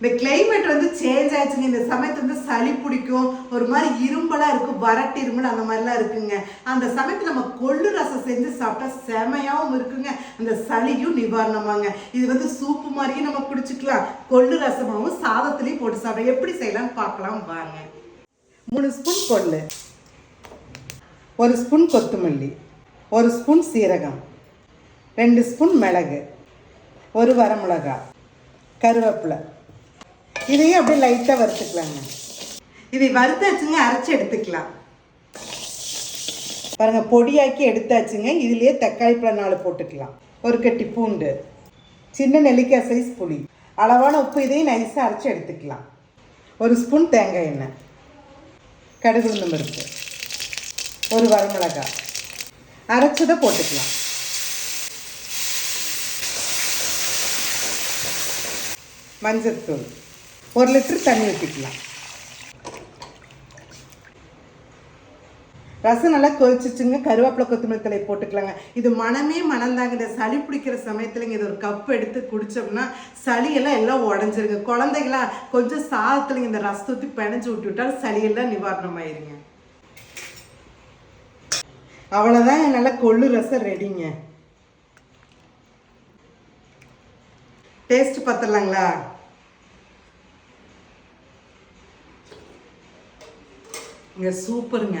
இந்த கிளைமேட் வந்து சேஞ்ச் ஆயிடுச்சுங்க. இந்த சமயத்து வந்து சளி பிடிக்கும். ஒரு மாதிரி இரும்பலாக இருக்கும் வரட்டு இருமல் அந்த மாதிரிலாம் இருக்குங்க. அந்த சமயத்தில் நம்ம கொள்ளு ரசம் செஞ்சு சாப்பிட்டா செமையாகவும் இருக்குங்க. அந்த சளியும் நிவாரணமாங்க. இது வந்து சூப்பு மாதிரியும் நம்ம குடிச்சுக்கலாம். கொள்ளு ரசமாகவும் சாதத்துலேயும் போட்டு சாப்பிடலாம். எப்படி செய்யலாம்னு பார்க்கலாம். வாங்க. மூணு ஸ்பூன் கொள்ளு. ஒரு ஸ்பூன் கொத்தமல்லி. ஒரு ஸ்பூன் சீரகம். ரெண்டு ஸ்பூன் மிளகு. ஒரு வரமிளகா கருவேப்பிலை. இதையும் அப்படியே லைட்டாக வறுத்துக்கலாங்க இதை வறுத்தாச்சுங்க அரைச்சி எடுத்துக்கலாம். பாருங்க பொடியாக்கி எடுத்தாச்சுங்க இதுலயே தக்காளி பழம் நாலு போட்டுக்கலாம். ஒரு கட்டி பூண்டு சின்ன நெல்லிக்காய் சைஸ் புளி அளவான உப்பு இதையும் நைஸாக அரைச்சி எடுத்துக்கலாம். ஒரு ஸ்பூன் தேங்காய் எண்ணெய் கடுகு உளுந்தம் பருப்பு ஒரு வரமிளகாய் அரைச்சதை போட்டுக்கலாம். மஞ்சள்தூள் ஒரு லிட்டர் தண்ணி ஊற்றிக்கலாம் ரசம் நல்லா கொதிச்சிச்சுங்க. கருவேப்பிலை கொத்தமல்லி தலை போட்டுக்கலாங்க. இது மனமே மணந்தாங்க இந்த சளி பிடிக்கிற சமயத்துலங்க இது ஒரு கப் எடுத்து குடித்தோம்னா சளியெல்லாம் எல்லாம் உடஞ்சிருங்க. குழந்தைகளா கொஞ்சம் சாதத்துலங்க இந்த ரசத்தை ஊற்றி பிணைஞ்சு விட்டு விட்டால் சளியெல்லாம் நிவாரணம் ஆயிருங்க அவ்வளோதான் நல்லா கொள்ளு ரசம் ரெடிங்க டேஸ்ட் பார்த்துடலாங்களா? இங்கே சூப்பருங்க.